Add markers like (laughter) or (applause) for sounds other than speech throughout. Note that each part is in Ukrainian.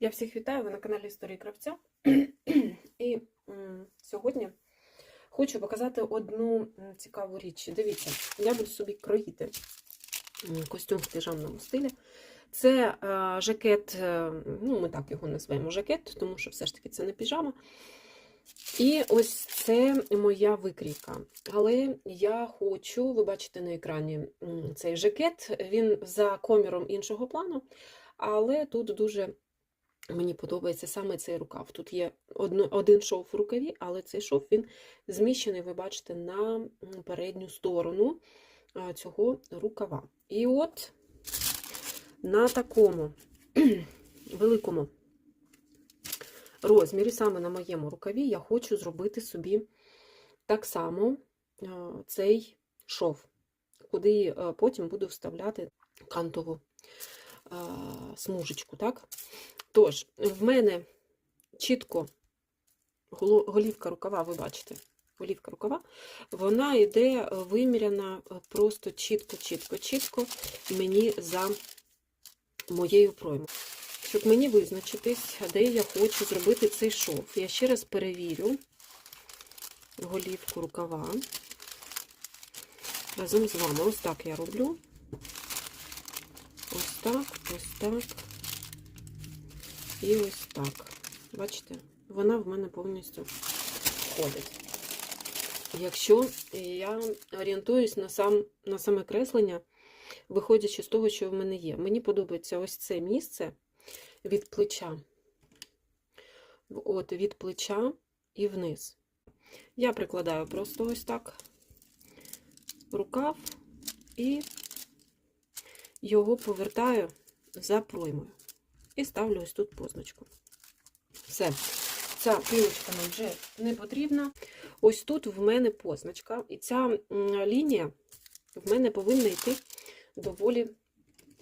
Я всіх вітаю, ви на каналі Історії Кравця. І сьогодні хочу показати одну цікаву річ. Дивіться, я буду собі кроїти костюм в піжамному стилі. Це е, жакет, е, ну ми так його назвемо жакет, тому що все ж таки це не піжама. І ось це моя викрійка. Але я хочу, ви бачите на екрані цей жакет, він за коміром іншого плану, але тут дуже Мені подобається саме цей рукав. Тут є один шов в рукаві, але цей шов він зміщений, ви бачите, на передню сторону цього рукава. І от на такому (clears throat) великому розмірі, саме на моєму рукаві, я хочу зробити собі так само цей шов, куди потім буду вставляти кантову смужечку. так? Тож, в мене чітко голівка рукава, ви бачите, голівка рукава, вона йде виміряна е, просто чітко, чітко, чітко мені за моєю проймою. Щоб мені визначитись, де я хочу зробити цей шов. Я ще раз перевірю голівку рукава. Разом з вами. Ось так я роблю. Ось так, ось так. І ось так. Бачите, вона в мене повністю входить. Якщо я орієнтуюсь на, сам, на саме креслення, виходячи з того, що в мене є. Мені подобається ось це місце від плеча. От від плеча і вниз. Я прикладаю просто ось так рукав і його повертаю за проймою. І ставлю ось тут позначку. Все. Ця пилочка нам вже не потрібна. Ось тут в мене позначка. І ця лінія в мене повинна йти доволі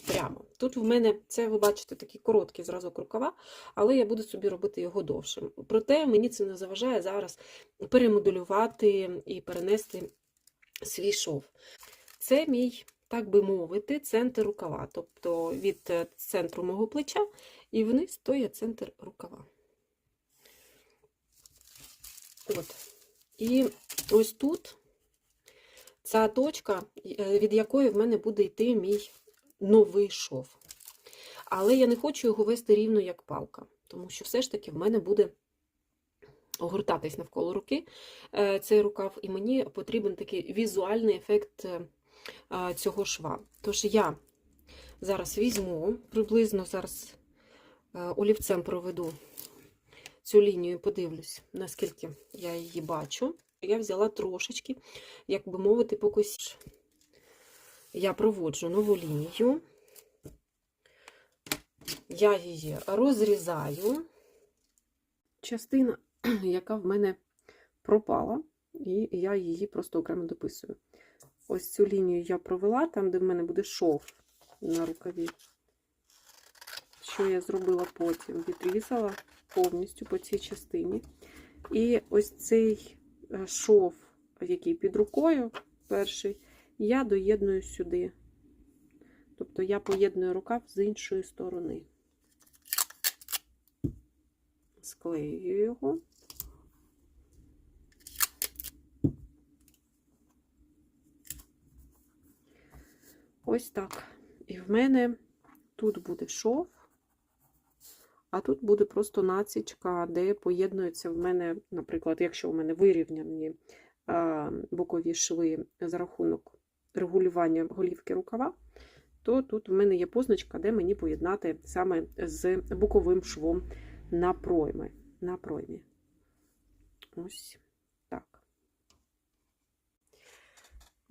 прямо. Тут в мене, це ви бачите, такий короткий зразок рукава, але я буду собі робити його довшим. Проте мені це не заважає зараз перемоделювати і перенести свій шов. Це мій так би мовити, центр рукава. Тобто від е, центру мого плеча і вниз то є центр рукава. От. І ось тут ця точка, е, від якої в мене буде йти мій новий шов. Але я не хочу його вести рівно як палка, тому що все ж таки в мене буде огортатись навколо руки е, цей рукав, і мені потрібен такий візуальний ефект цього шва. Тож я зараз візьму, приблизно зараз е, олівцем проведу цю лінію і подивлюсь, наскільки я її бачу. Я взяла трошечки, як би мовити, по косі. Я проводжу нову лінію, я її розрізаю. Частина, (clears throat) яка в мене пропала, і я її просто окремо дописую. Ось цю лінію я провела, там, де в мене буде шов на рукаві. Що я зробила потім? Відрізала повністю по цій частині. І ось цей е, шов, який під рукою, перший, я доєдную сюди. Тобто я поєдную рукав з іншої сторони. Склею його. Ось так. І в мене тут буде шов, а тут буде просто націчка, де поєднуються в мене, наприклад, якщо в мене вирівняні бокові шви за рахунок регулювання голівки рукава, то тут в мене є позначка, де мені поєднати саме з боковим швом на пройми. На проймі. Ось так.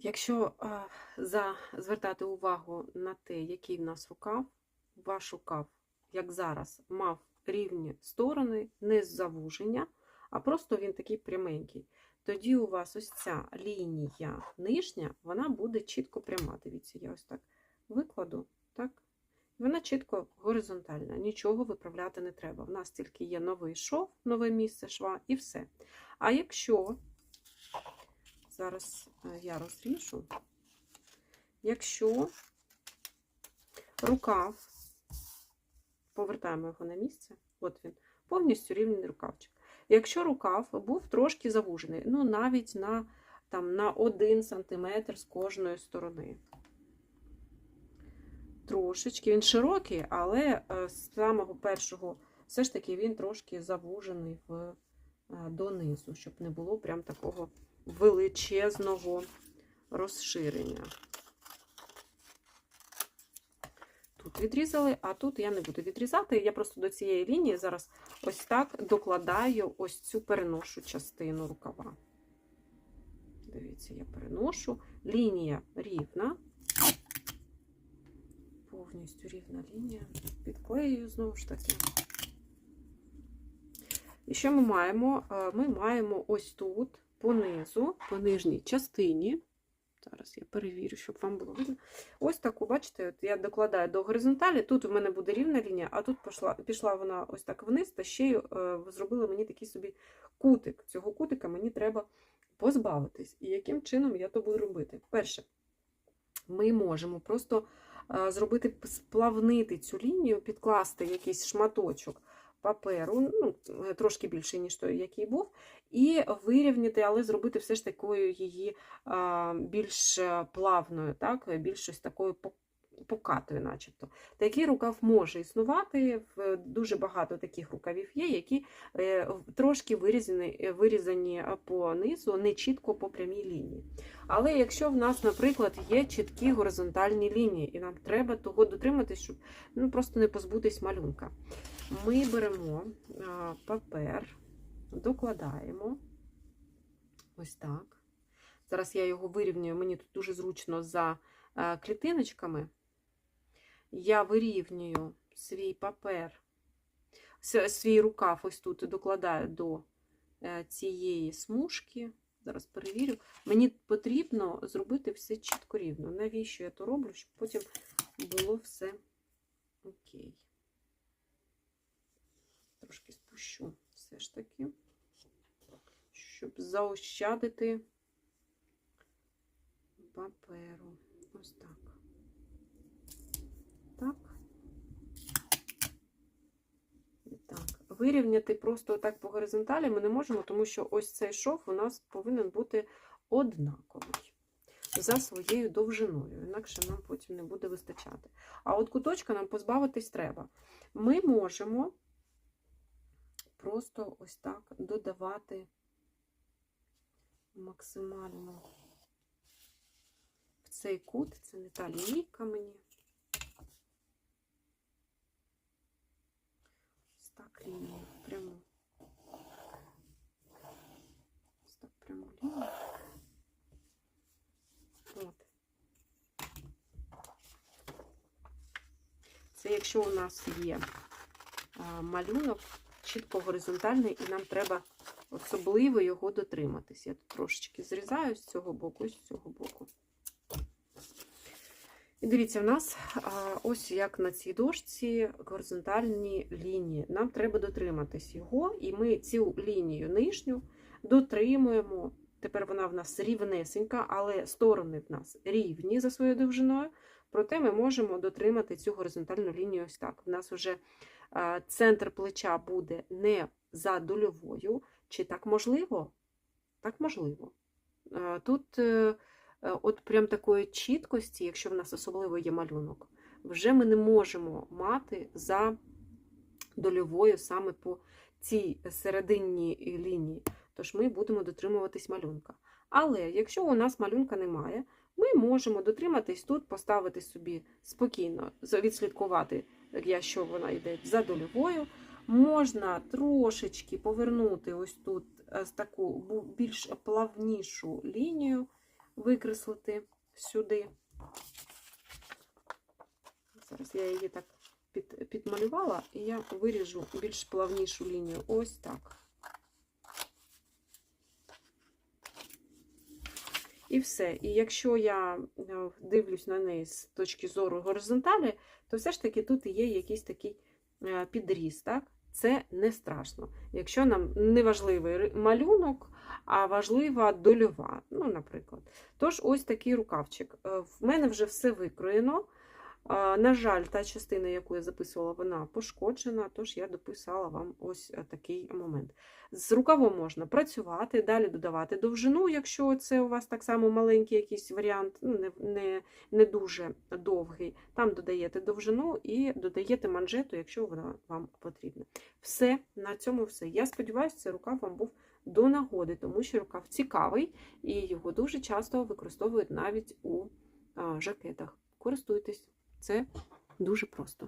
Якщо а, за, звертати увагу на те, який в нас рукав, ваш рукав, як зараз, мав рівні сторони, не з завуження, а просто він такий пряменький. Тоді у вас ось ця лінія нижня, вона буде чітко пряма. Дивіться, я ось так викладу, так? Вона чітко горизонтальна, нічого виправляти не треба. У нас тільки є новий шов, нове місце шва і все. А якщо Зараз е, я розріжу. Якщо рукав повертаємо його на місце. От він, повністю рівний рукавчик. Якщо рукав був трошки завужений, ну навіть на, там, на 1 см з кожної сторони. Трошечки він широкий, але е, з самого першого все ж таки він трошки завужений в, е, донизу, щоб не було прям такого величезного розширення. Тут відрізали, а тут я не буду відрізати. Я просто до цієї лінії зараз ось так докладаю ось цю переношу частину рукава. Дивіться, я переношу. Лінія рівна. Повністю рівна лінія. Підклею знову ж таки. І що ми маємо? Е, Ми маємо ось тут, понизу, по нижній частині. Зараз я перевірю, щоб вам було видно. Ось таку, бачите, от я докладаю до горизонталі. Тут у мене буде рівна лінія, а тут пішла, пішла вона ось так вниз, та ще й е, зробила мені такий собі кутик. Цього кутика мені треба позбавитись. І яким чином я то буду робити? Перше, ми можемо просто е, зробити, сплавнити цю лінію, підкласти якийсь шматочок паперу, ну, е, трошки більше, ніж той, який був, і вирівняти, але зробити все ж такою її більш е, плавною, так, більш щось такою покатою, начебто. Такий рукав може існувати, дуже багато таких рукавів є, які е, трошки вирізані, е, вирізані по низу, не чітко по прямій лінії. Але якщо в нас, наприклад, є чіткі горизонтальні лінії, і нам треба того дотриматись, щоб ну, просто не позбутись малюнка. Ми беремо папер, докладаємо ось так. Зараз я його вирівнюю, мені тут дуже зручно за клітиночками. Я вирівнюю свій папер, свій рукав ось тут докладаю до е, цієї смужки. Зараз перевірю. Мені потрібно зробити все чітко рівно. Навіщо я то роблю, щоб потім було все окей. Трошки спущу все ж таки, щоб заощадити паперу. Ось так. Так. І так. Вирівняти просто так по горизонталі ми не можемо, тому що ось цей шов у нас повинен бути однаковий за своєю довжиною, інакше нам потім не буде вистачати. А от куточка нам позбавитись треба. Ми можемо просто ось так додавати максимально в цей кут. Це не та лінійка мені. Ось так лінію пряму. Ось так пряму лінію. От. Це якщо у нас є малюнок чітко горизонтальний, і нам треба особливо його дотриматись. Я тут трошечки зрізаю з цього боку і з цього боку. І дивіться, в нас ось як на цій дошці горизонтальні лінії. Нам треба дотриматись його, і ми цю лінію нижню дотримуємо. Тепер вона в нас рівнесенька, але сторони в нас рівні за своєю довжиною. Проте ми можемо дотримати цю горизонтальну лінію ось так. У нас вже центр плеча буде не за дольовою. Чи так можливо? Так можливо. Тут е, е, от прям такої чіткості, якщо в нас особливо є малюнок, вже ми не можемо мати за дольовою саме по цій серединній лінії. Тож ми будемо дотримуватись малюнка. Але якщо у нас малюнка немає, ми можемо дотриматись тут, поставити собі спокійно, відслідкувати, я, що вона йде за дольовою. Можна трошечки повернути ось тут е, з таку більш плавнішу лінію, викреслити сюди. Зараз я її так під, підмалювала, і я виріжу більш плавнішу лінію. Ось так. І все. І якщо я е, дивлюсь на неї з точки зору горизонталі, то все ж таки тут є якийсь такий е, підріз. Так? Це не страшно. Якщо нам не важливий малюнок, а важлива дольова, ну, наприклад. Тож, ось такий рукавчик. Е, В мене вже все викроєно. На жаль, та частина, яку я записувала, вона пошкоджена, тож я дописала вам ось е, такий момент. З рукавом можна працювати, далі додавати довжину, якщо це у вас так само маленький якийсь варіант, ну, не, не, не дуже довгий. Там додаєте довжину і додаєте манжету, якщо вона вам потрібна. Все, на цьому все. Я сподіваюся, цей рукав вам був до нагоди, тому що рукав цікавий і його дуже часто використовують навіть у жакетах. Користуйтесь, це дуже просто.